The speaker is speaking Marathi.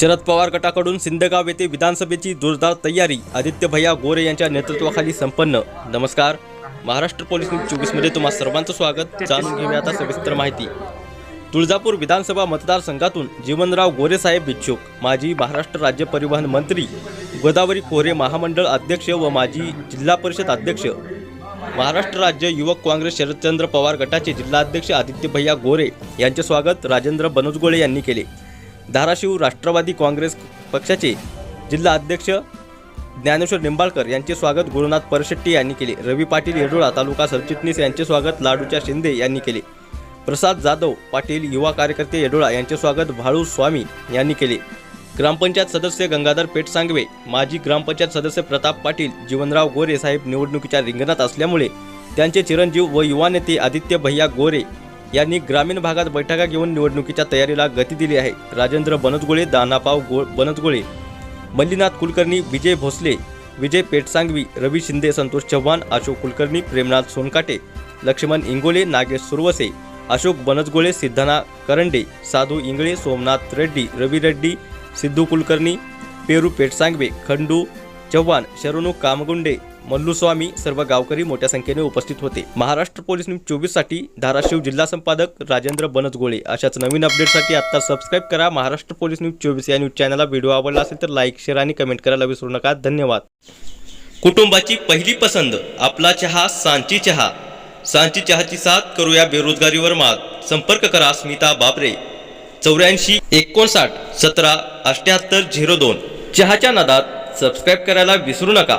शरद पवार गटाकडून सिंदगाव येथे विधानसभेची जोरदार तयारी आदित्य भैया गोरे यांच्या नेतृत्वाखाली संपन्न. नमस्कार. महाराष्ट्र पोलीस न्यूज चोवीसमध्ये तुम्हा सर्वांचं स्वागत. जाणून घेऊया आता सविस्तर माहिती. तुळजापूर विधानसभा मतदारसंघातून जीवनराव गोरेसाहेब इच्छुक. माजी महाराष्ट्र राज्य परिवहन मंत्री गोदावरी कोरे महामंडळ अध्यक्ष व माजी जिल्हा परिषद अध्यक्ष. महाराष्ट्र राज्य युवक काँग्रेस शरदचंद्र पवार गटाचे जिल्हाध्यक्ष आदित्य भैया गोरे यांचे स्वागत राजेंद्र बनोजगोळे यांनी केले. धाराशिव राष्ट्रवादी काँग्रेस पक्षाचे जिल्हा अध्यक्ष ज्ञानेश्वर निंबाळकर यांचे स्वागत गुरुनाथ परशेट्टी यांनी केले. रवी पाटील येडोळा तालुका सरचिटणीस यांचे स्वागत लाडूच्या शिंदे यांनी केले. प्रसाद जाधव पाटील युवा कार्यकर्ते येडोळा यांचे स्वागत भाळू स्वामी यांनी केले. ग्रामपंचायत सदस्य गंगाधर पेठ सांगवे माजी ग्रामपंचायत सदस्य प्रताप पाटील जीवनराव गोरे साहेब निवडणुकीच्या रिंगणात असल्यामुळे त्यांचे चिरंजीव व युवा नेते आदित्य भैया गोरे यांनी ग्रामीण भागात बैठका घेऊन निवडणुकीच्या तयारीला गती दिली आहे. राजेंद्र बनतगुळे दानापाव गो बनसगोळे मल्लीनाथ कुलकर्णी विजय भोसले विजय पेटसांगवी रवी शिंदे संतोष चव्हाण अशोक कुलकर्णी प्रेमनाथ सोनकाटे लक्ष्मण इंगोले नागेश सुरवसे अशोक बनजगोळे सिद्धना करंडे साधू इंगळे सोमनाथ रेड्डी रवी रेड्डी सिद्धू कुलकर्णी पेरू पेटसांगवे खंडू चव्हाण शरणू कामगुंडे मल्लुस्वामी सर्व गावकरी मोठ्या संख्येने उपस्थित होते. महाराष्ट्र पोलीस न्यूज चोवीससाठी धाराशिव जिल्हा संपादक राजेंद्र बनसगोळे अशाच नवीन अपडेटसाठी आता सबस्क्राईब करा. महाराष्ट्र पोलीस न्यूज चोवीस या न्यूज चॅनलला व्हिडिओ आवडला असेल तर लाईक शेअर आणि कमेंट करायला विसरू नका. धन्यवाद. कुटुंबाची पहिली पसंत आपला चहा सांची चहा. सांची चहाची साथ करूया बेरोजगारीवर मात. संपर्क करा स्मिता बाबरे चौऱ्याऐंशी एकोणसाठ सतरा अठ्याहत्तर झिरो दोन. चहाच्या नादात सबस्क्राईब करायला विसरू नका.